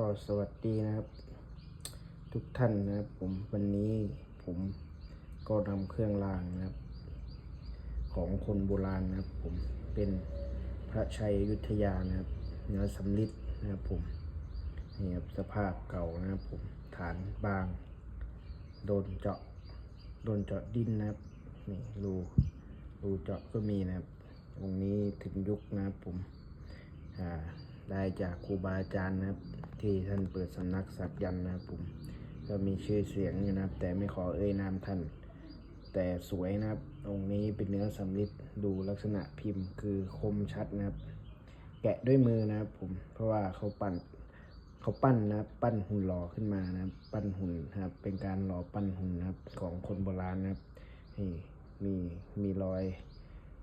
ก็สวัสดีนะครับ ทุกท่านนะครับผมวันนี้ผมก็นำเครื่องรางนะครับ ของคนโบราณนะครับ ผมเป็นพระชัยยุทธยานะครับเนื้อสำลิดนะครับผมนี่ครับสภาพเก่านะครับผมฐานบาง โดนเจาะโดนเจาะดินนะครับนี่รูรูเจาะก็มีนะครับองค์นี้ถึงยุคนะครับผมอ่าได้จากครูบาอาจารย์นะครับ ที่ท่านเปิดสำนักสักยันนะครับผมก็มีชื่อเสียงอยู่นะครับ แต่ไม่ขอเอ่ยนามท่าน แต่สวยนะครับ องค์นี้เป็นเนื้อสำริดดูลักษณะพิมพ์คือคมชัดนะครับ แกะด้วยมือนะครับผมเพราะว่าเขาปั้นเขาปั้นนะครับปั้นหุ่นหล่อขึ้นมานะครับ ปั้นหุ่นนะครับ เป็นการหล่อปั้นหุ่นนะครับของคนโบราณนะครับนี่มีมีรอย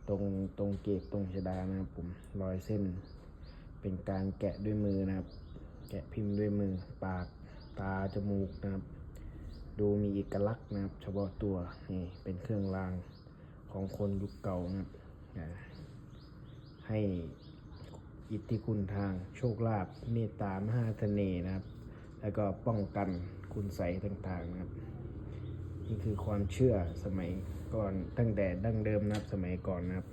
ตรงตรงเกศตรงชดานะครับผมรอยเส้น เป็นการแกะด้วยมือนะครับ แกะพิมพ์ด้วยมือ ปาก ตา จมูกนะครับ ดูมีเอกลักษณ์นะครับ เฉพาะตัว นี่ เป็นเครื่องรางของคนยุคเก่านะครับให้อิทธิคุณทางโชคลาภเมตตามหาเสน่ห์นะครับ แล้วก็ป้องกันคุณใสต่างๆนะครับ นี่คือความเชื่อสมัยก่อนตั้งแต่ดั้งเดิมนะครับสมัยก่อนนะครับ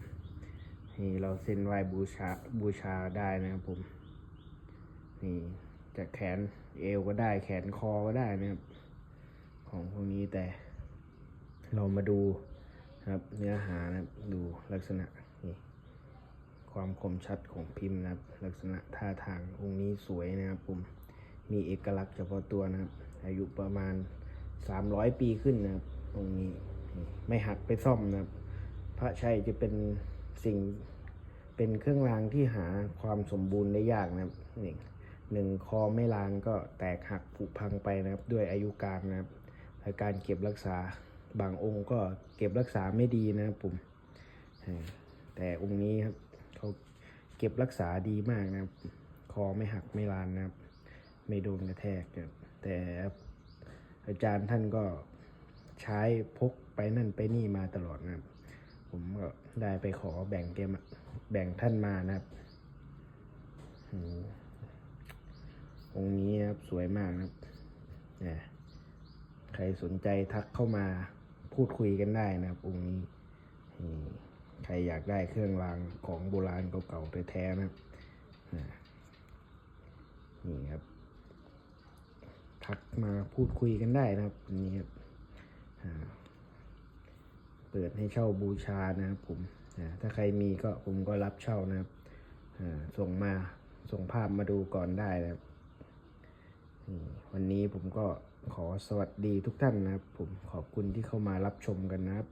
นี่เราเส้นไหว้บูชาบูชาได้นะครับผมนี่ จะแขนเอวก็ได้แขนคอก็ได้นะครับของพวกนี้แต่เรามาดูนะครับเนื้อหานะครับดูลักษณะนี่ความคมชัดของพิมพ์นะครับ ลักษณะท่าทางองค์นี้สวยนะครับผมมีเอกลักษณ์เฉพาะตัวนะครับ อายุประมาณ 300 ปีขึ้นนะครับองค์นี้ไม่หักไปซ่อมนะครับ พระชัยจะเป็นสิ่งเป็นเครื่องรางที่หาความสมบูรณ์ได้ยากนะครับนี่ หนึ่งคอไม่ล้านก็แตกหักผุพังไปนะครับ ด้วยอายุการนะครับการเก็บรักษาบางองค์ก็เก็บรักษาไม่ดีนะครับผมแต่องค์นี้ครับเขาเก็บรักษาดีมากนะครับ คอไม่หักไม่ลานนะครับ ไม่โดนกระแทกนะครับแต่อาจารย์ท่านก็ใช้พกไปนั่นไปนี่มาตลอดนะครับ ผมก็ได้ไปขอแบ่งแกมแบ่งท่านมานะครับ องค์นี้นะครับสวยมากนะครับนี่ยใครสนใจทักเข้ามาพูดคุยกันได้นะครับ องค์นี้ใครอยากได้เครื่องรางของโบราณเก่าๆแท้ๆนะครับนี่ครับ ทักมาพูดคุยกันได้นะครับนนี้ครับเปิดให้เช่าบูชานะครับผมถ้าใครมีก็ผมก็รับเช่านะครับส่งมาส่งภาพมาดูก่อนได้นะครับ วันนี้ผมก็ขอสวัสดีทุกท่านนะครับ ผมขอบคุณที่เข้ามารับชมกันนะครับ